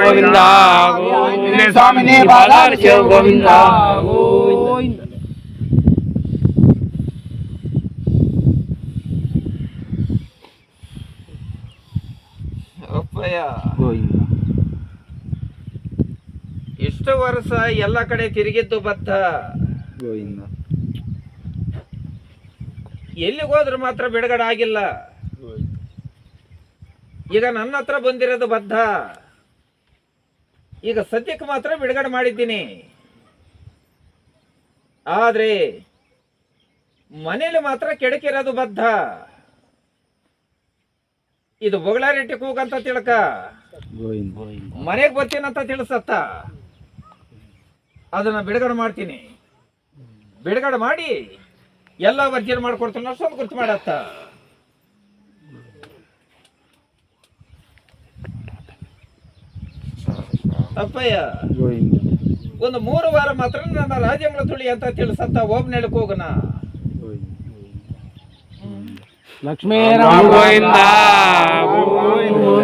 ಗೋವಿಂದ ಸ್ವಾಮಿನೇ ಬಾಲಾರ ಶಿವ ಗೋವಿಂದ ಗೋವಿಂದ ಇಷ್ಟು ವರ್ಷ ಎಲ್ಲ ಕಡೆ ತಿರುಗಿದ್ದು ಭತ್ತ? ಗೋವಿಂದ. ಎಲ್ಲಿಗೋದ್ರೂ ಮಾತ್ರ ಬಿಡುಗಡೆ ಆಗಿಲ್ಲ. ಈಗ ನನ್ನ ಹತ್ರ ಬಂದಿರೋದು ಬದ್ಧ ಈಗ ಸದ್ಯಕ್ಕೆ ಮಾತ್ರ ಬಿಡುಗಡೆ ಮಾಡಿದ್ದೀನಿ. ಆದರೆ ಮನೇಲಿ ಮಾತ್ರ ಕೆಡಕಿರೋದು ಬದ್ಧ. ಇದು ಬೊಗಳಾರೆಟ್ಟಿ ಕೂಗಂತ ತಿಳ್ಕ. ಮನೆಗೆ ಬರ್ತೀನಂತ ತಿಳಿಸತ್ತ. ಅದನ್ನ ಬಿಡುಗಡೆ ಮಾಡ್ತೀನಿ. ಬಿಡುಗಡೆ ಮಾಡಿ ಎಲ್ಲ ವರ್ಜನೆ ಮಾಡ್ಕೊಡ್ತೀನಿ ಅಷ್ಟೊಂದು ಗುರ್ತು ಮಾಡತ್ತ. ಅಪ್ಪಯ್ಯ ಗೋವಿಂದ ಒಂದು ಮೂರು ವಾರ ಮಾತ್ರ ನನ್ನ ರಾಜಮಳ ತುಳಿ ಅಂತ ತಿಳಿಸಂತ ಓಬ್ನೆಳಕ್ ಹೋಗನ ಲಕ್ಷ್ಮೀ ಗೋವಿಂದ.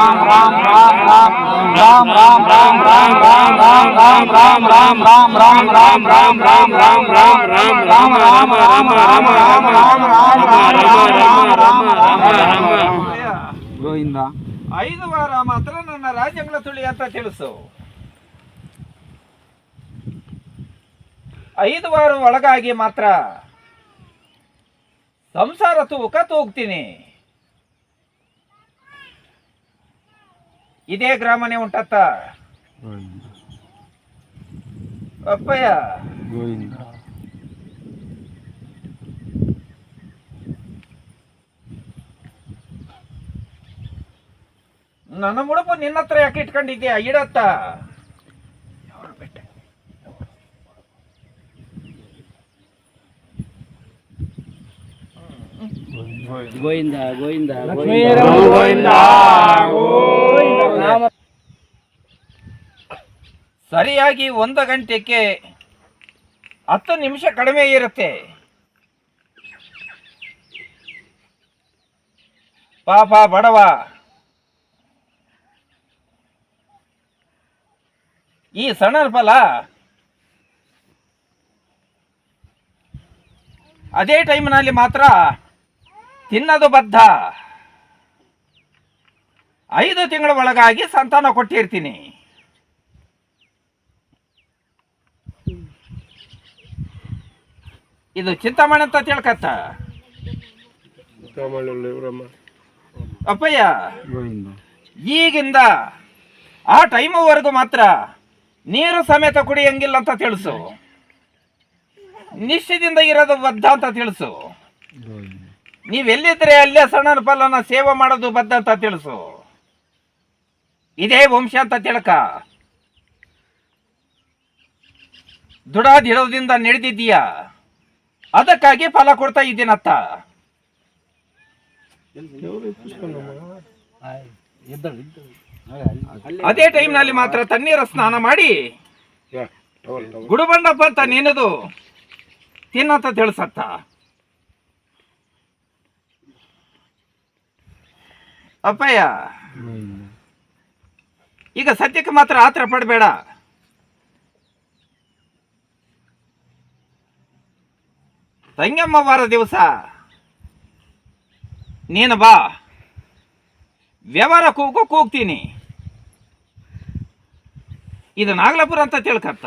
ರಾಮ ರಾಮ ರಾಮ ರಾಮ ರಾಮ ರಾಮ ರಾಮ ರಾಮ ರಾಮ ರಾಮ ರಾಮ ರಾಮ ರಾಮ ರಾಮ ರಾಮ ರಾಮ ರಾಮ ರಾಮ ರಾಮ ರಾಮ ರಾಮ ರಾಮ ರಾಮ ರಾಮ ರಾಮ ರಾಮ ರಾಮ ರಾಮ ರಾಮ ಗೋವಿಂದ ಐದು ವಾರ ಮಾತ್ರ ನನ್ನ ರಾಜ್ಯಗಳ ತುಳಿ ಅಂತ ತಿಳಿಸು ಐದು ವಾರ ಒಳಗಾಗಿ ಮಾತ್ರ ಸಂಸಾರ ತೂಕ ತೂಗ್ತೀನಿ ಇದೇ ಗ್ರಾಮನೇ ಉಂಟತ್ತ? ಅಪ್ಪಯ್ಯ? ನನ್ನ ಮುಡುಪು ನಿನ್ನ ಹತ್ರ ಯಾಕೆ ಇಟ್ಕೊಂಡಿದ್ಯಾ ಇಡತ್ತ? ಗೋವಿಂದ ಗೋವಿಂದ ಗೋವಿಂದ. ಸರಿಯಾಗಿ ಒಂದು ಗಂಟೆಗೆ ಹತ್ತು ನಿಮಿಷ ಕಡಿಮೆ ಇರುತ್ತೆ. ಪಾಪ ಬಡವ. ಈ ಸಣ್ಣ ಫಲ ಅದೇ ಟೈಮ್ನಲ್ಲಿ ಮಾತ್ರ ತಿನ್ನೋದು ಬದ್ಧ. ಐದು ತಿಂಗಳ ಒಳಗಾಗಿ ಸಂತಾನ ಕೊಟ್ಟಿರ್ತೀನಿ. ಇದು ಚಿಂತಾಮಣಿ ಅಂತ ತಿಳ್ಕತ್ತ? ಅಪ್ಪಯ್ಯ ಈಗಿಂದ ಆ ಟೈಮ್ವರೆಗೂ ಮಾತ್ರ ನೀರು ಸಮೇತ ಕುಡಿಯಂಗಿಲ್ಲ ಅಂತ ತಿಳಿಸು. ನಿಶ್ಚಿತದಿಂದ ಇರೋದು ಬದ್ಧ ಅಂತ ತಿಳಿಸು. ನೀವೆಲ್ಲಿದ್ರೆ ಅಲ್ಲೇ ಸಣ್ಣ ಫಲನ ಸೇವೆ ಮಾಡೋದು ಬದ್ಧ ಅಂತ ತಿಳಿಸು. ಇದೇ ವಂಶ ಅಂತ ತಿಳ್ಕ. ದುಡಾದಿಡೋದ್ರಿಂದ ನಡೆದಿದ್ದೀಯ? ಅದಕ್ಕಾಗಿ ಫಲ ಕೊಡ್ತಾ ಇದ್ದೀನತ್ತ. ಅದೇ ಟೈಮ್ನಲ್ಲಿ ಮಾತ್ರ ತಣ್ಣೀರ ಸ್ನಾನ ಮಾಡಿ ಗುಡುಬಂಡಪ್ಪ ಅಂತ ನೆನೆದು ತಿನ್ನಂತ ತಿಳಿಸತ್ತ. ಅಪ್ಪಯ್ಯ. ಈಗ ಸದ್ಯಕ್ಕೆ ಮಾತ್ರ ಆತರ ಪಡಬೇಡ. ತಂಗಮ್ಮ ವಾರ ದಿವಸ. ನೀನು ಬಾ. ವ್ಯವಹಾರ ಕೂಗೋ ಕೂಗ್ತೀನಿ ಇದು ನಾಗಲಾಪುರ ಅಂತ ತಿಳ್ಕತ್ತ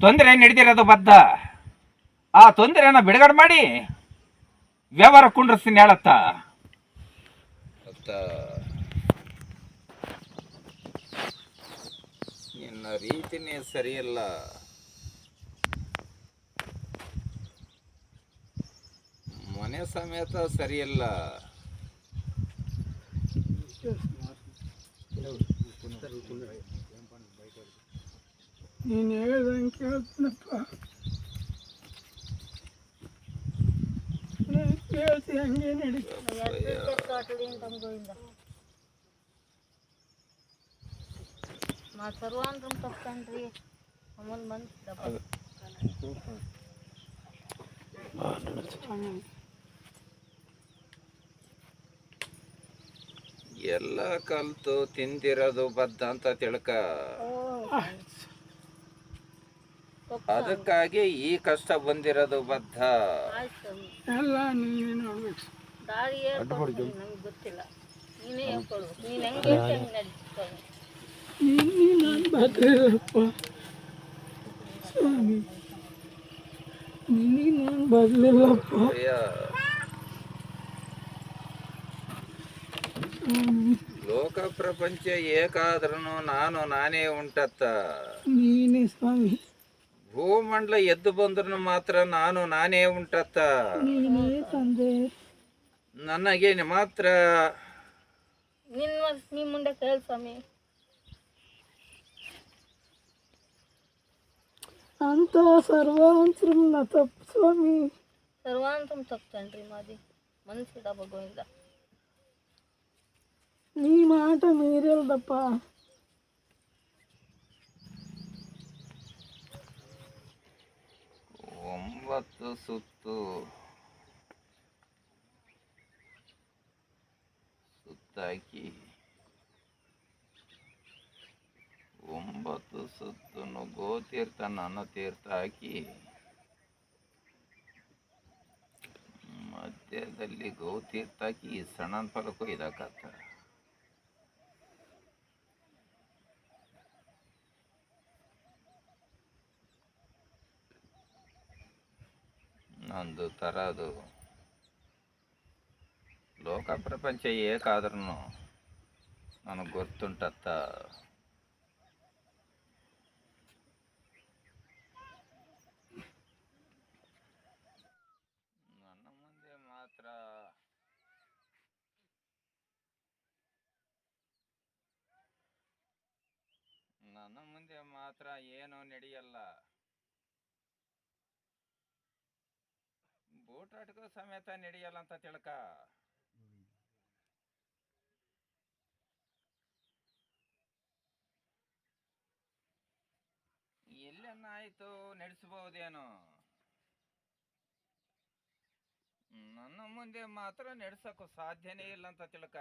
ತೊಂದರೆ ನಡೆದಿರೋದು ಬದ್ಧ ಆ ತೊಂದರೆನ ಬಿಡುಗಡೆ ಮಾಡಿ. ವ್ಯವಹಾರ ಕುಂಡ್ರಸ್ತೀನಿ ಹೇಳತ್ತ. ನಿನ್ನ ರೀತಿನೇ ಸರಿಯಲ್ಲ. ಮನೆ ಸಮೇತ ಸರಿಯಲ್ಲ. ಹೇಳ್ತಿ ಹಂಗೆ ನಡೀತು మా సర్వాంతరం తప్పండ్రి మమ్మల్ని మంచి డబ్బు ಎಲ್ಲ ಕಲ್ತು ತಿಂದಿರೋದು ಬದ್ಧ ಅಂತ ತಿಳ್ಕ ಅದಕ್ಕಾಗಿ ಈ ಕಷ್ಟ ಬಂದಿರೋದು ಬದ್ಧ. ಆಯ್ತು. ಎಲ್ಲ ನೀನೇ ನೋಡ್ಬೇಕು. ದಾರಿ ಹೇಳ್ಕೊಡ್ತೀನಿ ನಮ್ಗೆ ಗೊತ್ತಿಲ್ಲ. ನೀನೇ ಹೇಳ್ಕೊಡ್ಬೇಕು ನೀನು ಹೆಂಗೆ ಹೇಳ್ತೀನಿ ಸ್ವಾಮಿ ನೀನು ನಾನು ಬದಲಿಲ್ಲಪ್ಪ ಸ್ವಾಮಿ ನಿನಗೆ ನಾನು ಬದಲಿಲ್ಲಪ್ಪ. ಅಯ್ಯ, ಲೋಕ ಪ್ರಪಂಚ ಏಕಾದ್ರೂ ನಾನು ನಾನೇ ಉಂಟತ್ತ. ನೀನೇ ಸ್ವಾಮಿ. ಭೂಮಂಡಲ ಎದ್ದು ಬಂದ್ರು ಮಾತ್ರ ನಾನು ನಾನೇ ಉಂಟತ್ತ. ನನಗೆ ಮಾತ್ರ. ನಿಮ್ಮ ನಿಮ್ಮ ಮುಂದೆ ಕೇಳ ಸ್ವಾಮಿ. ಅಂತ ಸರ್ವಾಂತರನ್ನ ತಪ್ಪು ಸ್ವಾಮಿ. ಸರ್ವಾಂತಂ ತಪ್ಪತೇನ್ರಿ ಮಾದಿ? ಮನಸ್ಸಿಡ ಭಗವಿಂದ ನೀ ಮಾಟ ಮೀರಲ್ದಪ್ಪ. ಒಂಬತ್ತು ಸುತ್ತು ಸುತ್ತಾಕಿ ಒಂಬತ್ತು ಸುತ್ತನ್ನು ಗೋತೀರ್ಥ ನನ್ನ ತೀರ್ಥ ಹಾಕಿ ಮಧ್ಯದಲ್ಲಿ ಗೋತೀರ್ಥ ಹಾಕಿ ಸಣ್ಣ ಫಲಕ್ಕೂ ಇದಾಕತ್ತ ನಂದು ತರದು ಲೋಕ ಪ್ರಪಂಚ ಏಕಾದ್ರೂ ನನಗೆ ಗೊತ್ತುಂಟತ್ತ ನನ್ನ ಮುಂದೆ ಮಾತ್ರ ನನ್ನ ಮುಂದೆ ಮಾತ್ರ ಏನೂ ನಡೆಯಲ್ಲ ಬೂಟಾಟಕ್ಕೂ ಸಮೇತ ನಡೆಯಲ್ಲ ಅಂತ ತಿಳ್ಕ. ಎಲ್ಲನ್ನಾಯ್ತು ನಡೆಸಬಹುದೇನೋ? ನನ್ನ ಮುಂದೆ ಮಾತ್ರ ನಡೆಸಕ್ಕೂ ಸಾಧ್ಯನೇ ಇಲ್ಲ ಅಂತ ತಿಳ್ಕ.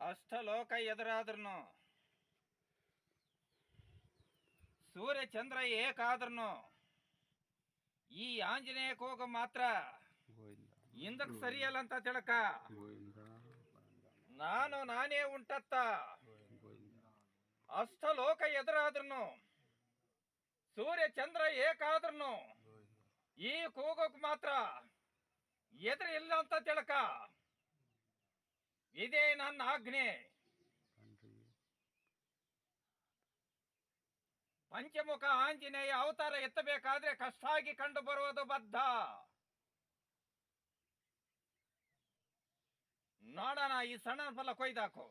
ಅಷ್ಟಲೋಕ ಎದುರಾದ್ರೂ ಸೂರ್ಯ ಚಂದ್ರ ಏಕಾದ್ರೂ ಈ ಆಂಜನೇಯ ಹೋಗ ಮಾತ್ರ. ಹಿಂದಕ್ ಸರಿಯಲ್ಲ ಅಂತ ತಿಳಕ. ನಾನು ನಾನೇ ಉಂಟತ್ತ. ಅಷ್ಟಲೋಕ ಎದುರಾದ್ರೂ ಸೂರ್ಯ ಚಂದ್ರ ಏಕಾದ್ರೂ ಈ ಕೂಗೋಕ್ ಮಾತ್ರ ಎದುರು ಇಲ್ಲ ಅಂತ ತಿಳಕ. ಇದೇ ನನ್ನ ಆಜ್ಞೆ. ಪಂಚಮುಖ ಆಂಜನೇಯ ಅವತಾರ ಎತ್ತಬೇಕಾದ್ರೆ ಕಷ್ಟ ಆಗಿ ಕಂಡು ಬರುವುದು ಬದ್ಧ. ನೋಡೋಣ ಈ ಸಣ್ಣ ಫಲ ಕೊಯ್ದಾಕು.